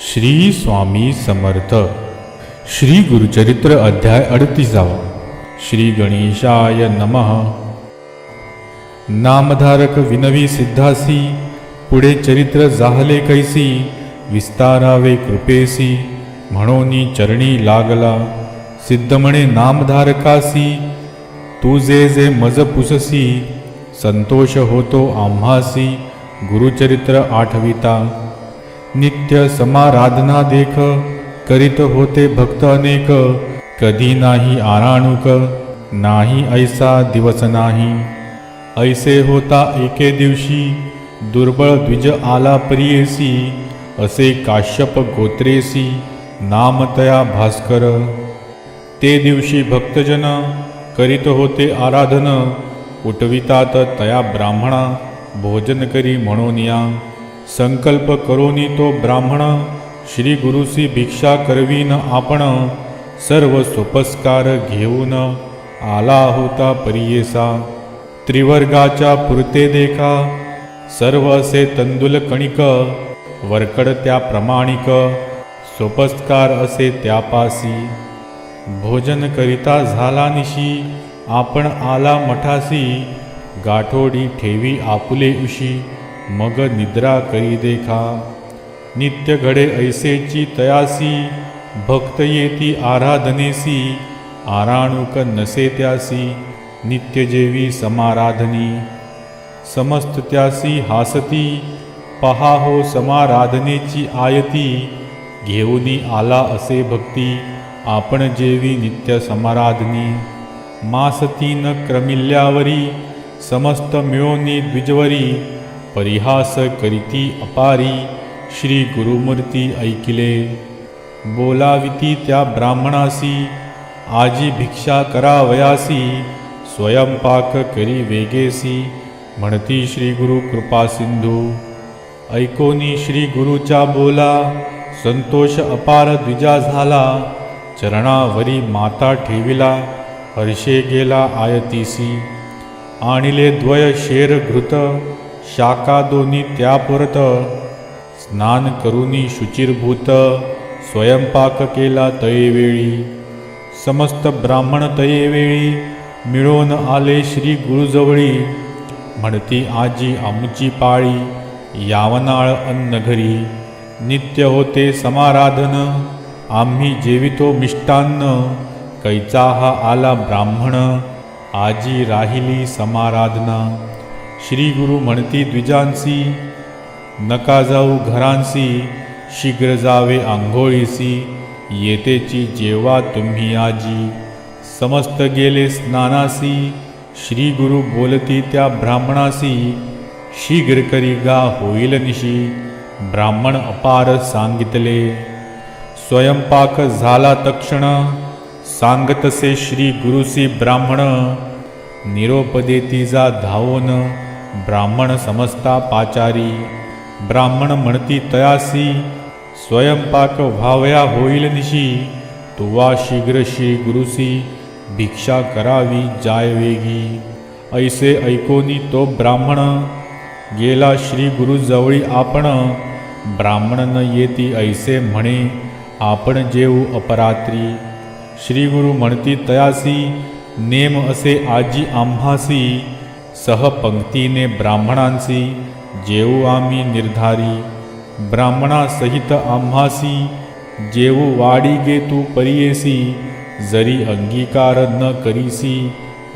श्री स्वामी समर्थ. श्री गुरुचरित्र अध्याय अडतीसावा. श्री गणेशाय नमः. नामधारक विनवी सिद्धासी पुढे चरित्र जाहले कैसी विस्तारावे कृपेसी म्हणोनी चरणी लागला. सिद्धमणे नामधारकासी तुझे जे जे मज पुससी संतोष होतो आम्हासी गुरुचरित्र आठविता. नित्य समाराधना देख करीत होते भक्त अनेक. कधी नाही आराणुक नाही ऐसा दिवस नाही. ऐसे होता एके दिवशी दुर्बळ द्विज आला प्रियेसी. असे काश्यप गोत्रेसी नामतया भास्कर. ते दिवशी भक्तजन करीत होते आराधन. उठवितात तया ब्राह्मणा भोजन करी म्हणून या संकल्प करोनी तो ब्राह्मण श्री गुरुसी भिक्षा करवीन आपण सर्व सोपस्कार घेऊन आला होता परियेसा. त्रिवर्गाच्या पुरते देखा सर्व असे तंदुल कणिक वरकड त्या प्रमाणिक सोपस्कार असे त्यापासी भोजन करिता झाला निशी आपण आला मठासी गाठोडी ठेवी आपुले उशी. मग निद्रा करी देखा. नित्य घडे ऐसेची तयासी भक्त येती आराधनेसी आराणुक नसे त्यासी नित्य जेवी समाराधनी. समस्त त्यासी हासती पहा हो समाराधनेची आयती घेऊनी आला असे भक्ती आपण जेवी नित्य समाराधनी. मासती न क्रमिल्यावरी समस्त मिळोनी द्विजवरी परिहास करीती अपारी श्री गुरुमूर्ती ऐकिले. बोलाविती त्या ब्राह्मणासी आजी भिक्षा करावयासी स्वयंपाक करी वेगेसी म्हणती श्री गुरु कृपा सिंधू. ऐकोनी श्री गुरुच्या बोला संतोष अपार द्विजा झाला चरणावरी माता ठेविला हर्षे गेला आयतीसी. आणिले द्वय शेर घृत शाखा दोन्ही त्यापुरत स्नान करुनी शुचिरभूत स्वयंपाक केला तयेवेळी. समस्त ब्राह्मण तयेवेळी मिळून आले श्री गुरुजवळी. म्हणती आजी आमची पाळी यावनाळ अन्न घरी. नित्य होते समाराधन आम्ही जेवितो मिष्टान्न. कैचा हा आला ब्राह्मण आजी राहिली समाराधना. श्री गुरु म्हणती द्विजांसी नका जाऊ घरांसी शीघ्र जावे आंघोळीसी येतेची जेव्हा तुम्ही आजी. समस्त गेले स्नानासी श्री गुरु बोलती त्या ब्राह्मणासी शीघ्र करी गा होईल निशी. ब्राह्मण अपार सांगितले. स्वयंपाक झाला तक्षण सांगतसे श्री गुरुसी ब्राह्मण निरोप देती जा धावोन ब्राह्मण समजता पाचारी ब्राह्मण म्हणती तयासी स्वयंपाक व्हावया होईल निशी तुवा शीघ्र श्री गुरुसी भिक्षा करावी जाय वेगी. ऐसे ऐकोनी तो ब्राह्मण गेला श्री गुरुजवळी आपण ब्राह्मण न येती ऐसे म्हणे आपण जेऊ अपरात्री. श्री गुरु म्हणती तयासी नेम असे आजी आम्हासी सहपंक्तीने ब्राह्मणांसी जेऊ आम्ही निर्धारी ब्राह्मणासहित आम्हासी जेऊ वाडी गे तू परियेसी जरी अंगीकार न करीसी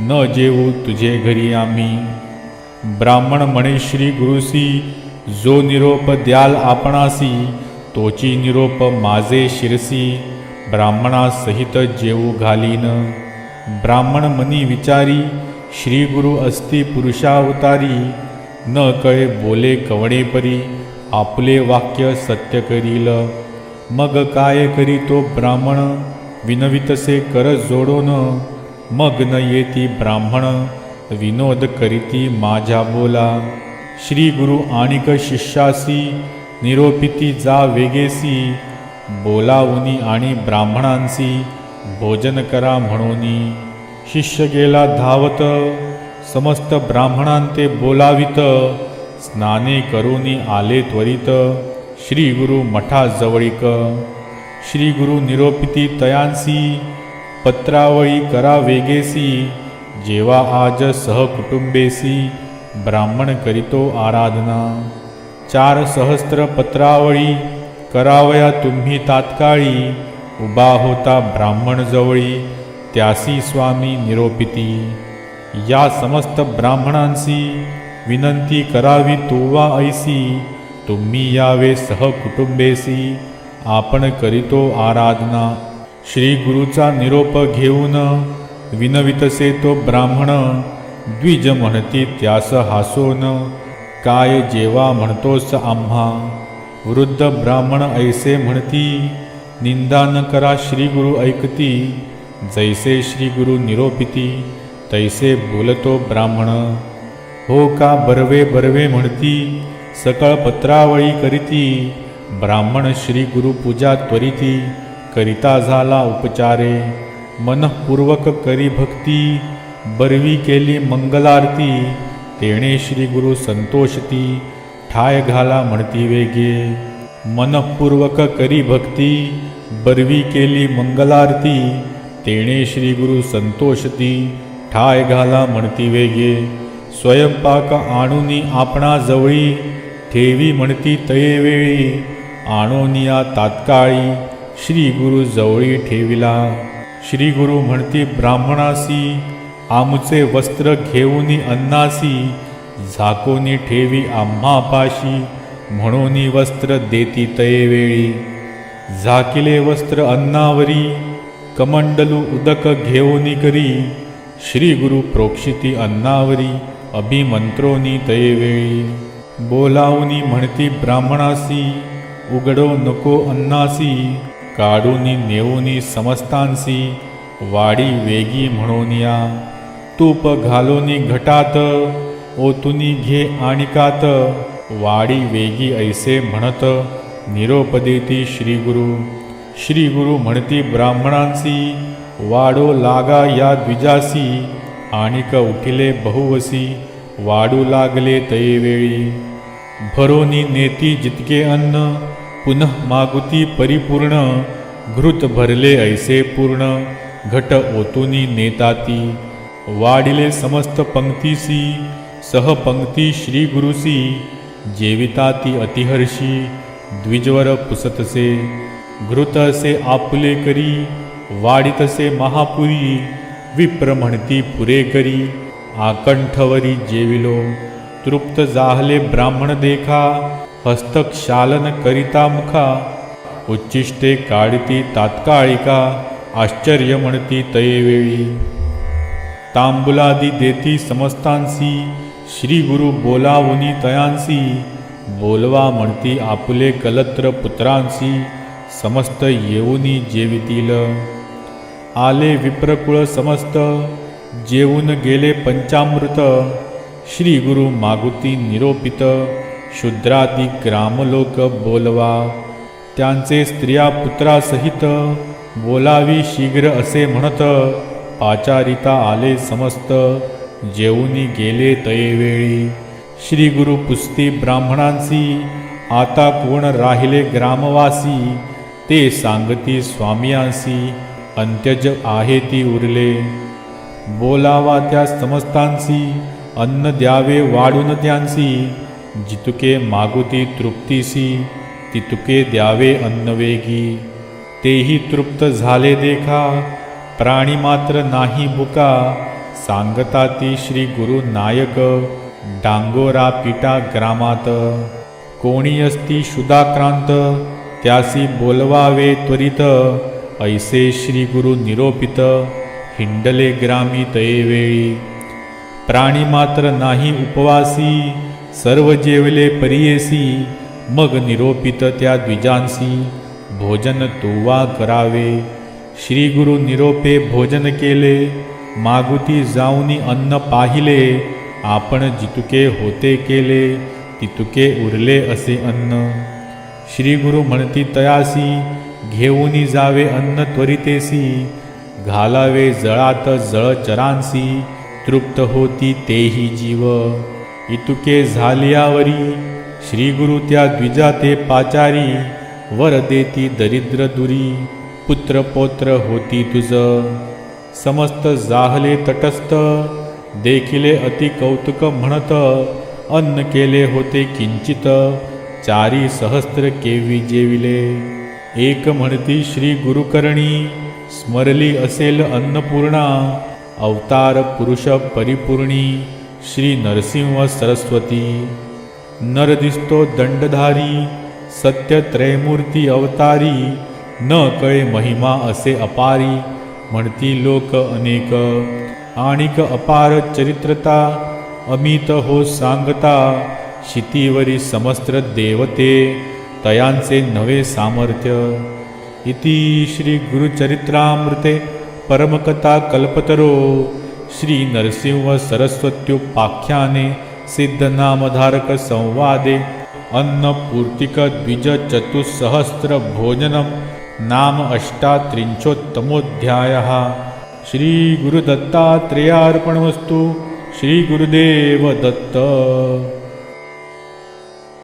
न जेऊ तुझे घरी आम्ही. ब्राह्मण म्हणे श्री गुरुसी जो निरोप द्याल आपणासी तोची निरोप माझे शिरसी ब्राह्मणासहित जेऊ घालीन. ब्राह्मण मनी विचारी श्री गुरु असती पुरुषावतारी न कळे बोले कवणे परी आपले वाक्य सत्य करील। मग काय करी तो ब्राह्मण विनवितसे कर जोडोन। मग न येती ब्राह्मण विनोद करीती माझ्या बोला। श्री गुरु आणिक शिष्यासी निरोपिती जा वेगेसी। बोलावुनी आणि ब्राह्मणांसी भोजन करा म्हणूनी। शिष्य गेला धावत समस्त ब्राह्मणांते बोलावित स्नाने करूनी आले त्वरित श्री गुरु मठाजवळीक. श्री गुरु निरोपिती तयांसी पत्रावळी करा वेगेसी जेवा आज सहकुटुंबेसी ब्राह्मण करीतो आराधना. चार सहस्त्र पत्रावळी करावया तुम्ही तात्काळी उभा होता ब्राह्मण जवळी त्यासी स्वामी निरोपिती. या समस्त ब्राह्मणांसी विनंती करावी तोवा ऐसी. तुम्ही यावे सहकुटुंबेसी. आपण करीतो आराधना. श्री गुरुचा निरोप घेऊन विनवितसे तो ब्राह्मण. द्विज म्हणती त्यास हासोन. काय जेवा म्हणतोस आम्हा. वृद्ध ब्राह्मण ऐसे म्हणती निंदा न करा श्री गुरु ऐकती. जैसे श्री गुरु निरोपिती तैसे बोलतो ब्राह्मण. हो का बरवे बरवे म्हणती सकळ पत्रावळी करीती. ब्राह्मण श्री गुरु पूजा त्वरिती करिता झाला उपचारे. मनपूर्वक करी भक्ती बरवी केली मंगलारती. तेणे श्री गुरु संतोषती ठाय घाला म्हणती वेगे. मनपूर्वक करी भक्ती बरवी केली मंगलारती. तेणे श्री गुरु संतोषती ठाय घाला म्हणती वेगे. स्वयंपाक आणूनी आपणा जवळी ठेवी म्हणती तये वेळी. आणोनिया तात्काळी श्री गुरु जवळी ठेविला. श्री गुरु म्हणती ब्राह्मणासी आमचे वस्त्र घेऊनी अन्नासी झाकोनी ठेवी आम्हा पाशी म्हणूनी वस्त्र देती तये वेळी. झाकिले वस्त्र अन्नावरी कमंडलू उदक घेऊनी करी. श्री गुरु प्रोक्षिती अन्नावरी अभिमंत्रोनी तयवेळी बोलावनी म्हणती ब्राह्मणासी उघडो नको अन्नासी काढूनी नेऊनी समस्तांसी वाडी वेगी म्हणून या तूप घालोनी घटात ओतुनी घे आणिकात वाडी वेगी ऐसे म्हणत निरोप देती श्री गुरु. श्री गुरु म्हणती ब्राह्मणांसी वाडो लागा या द्विजासी आणिक उठिले बहुवसी वाडू लागले तयेवेळी भरोनी नेती जितके अन्न पुनः मागुती परिपूर्ण घृत भरले ऐसे पूर्ण घट ओतुनी नेताती. वाढिले समस्त पंक्तीसी सहपंक्ती श्री गुरुसी जेविताती अतिहर्षी द्विजवर पुसतसे. घृतसे आपुले करी वाढितसे महापुरी विप्र म्हणती पुरे करी. आकंठवरी जेविलो तृप्त जाहले ब्राह्मण देखा हस्तक्षालन करिता मुखा. उच्चिष्टे काढती तात्काळिका आश्चर्य म्हणती तयेवेळी तांबुलादी देती समस्तांसी श्री गुरु बोलावुनी तयांसी. बोलवा म्हणती आपुले कलत्र पुत्रांसी. समस्त येऊनी जेवितील. आले विप्रकुळ समस्त जेवून गेले पंचामृत. श्री गुरु मागुती निरोपित शूद्रादी ग्रामलोक बोलवा. त्यांचे स्त्रिया पुत्रासहित बोलावी शीघ्र असे म्हणत पाचारिता आले समस्त जेवूनी गेले तयेवेळी. श्री गुरु पुस्ती ब्राह्मणांसी आता कोण राहिले ग्रामवासी? ते सांगती स्वामियांसी अंत्यज आहे ती उरले. बोलावा त्या समस्तांसी अन्न द्यावे वाढून त्यांसी. जितुके मागुती तृप्तीसी तितुके द्यावे अन्न वेगी. तेही तृप्त झाले देखा प्राणी मात्र नाही बुका सांगता ती श्री गुरु नायक डांगोरा पिटा ग्रामात. कोणी असती शुदाक्रांत त्यासी बोलवावे त्वरित ऐसे श्री गुरु निरोपित हिंडले ग्रामी तयेवेळी प्राणी मात्र नाही उपवासी सर्व जेवले परियेसी मग निरोपित त्या द्विजांसी भोजन तुवा करावे. श्री गुरु निरोपे भोजन केले मागुती जाऊनी अन्न पाहिले आपण जितुके होते केले तितुके उरले असे अन्न. श्री गुरु म्हणती तयासी घेऊनी जावे अन्न त्वरितेसी घालावे जळात जळचरांसी तृप्त होती तेही जीव. इतुके झालियावरी श्रीगुरु त्या द्विजाते पाचारी वर देती दरिद्र दुरी पुत्र पौत्र होती तुझ. समस्त जाहले तटस्थ देखिले अति कौतुक म्हणत अन्न केले होते किंचित चारी सहस्त्र केवी जेविले. एक म्हणती श्री गुरुकर्णी स्मरली असेल अन्नपूर्णा अवतार पुरुष परिपूर्णी श्री नरसिंह सरस्वती. नर दिसतो दंडधारी सत्य त्रयमूर्ती अवतारी न कळे महिमा असे अपारी म्हणती लोक अनेक. आणिक अपार चरित्रता अमित हो सांगता क्षितीवरी समस्त्र देवते तयांसे नवे सामर्थ्य. इति श्रीगुरुचरित्रामृते परमकथाकल्पतरो श्रीनरसिंहसरस्वत्युपाख्याने सिद्धनामधारकसंवादे अन्नपूर्तिकद्विजचतुस्सहस्रभोजनं नाम अष्टात्रिंशोत्तमोऽध्यायः. श्रीगुरुदत्तात्रेयार्पणमस्तु. श्रीगुरुदेवदत्त.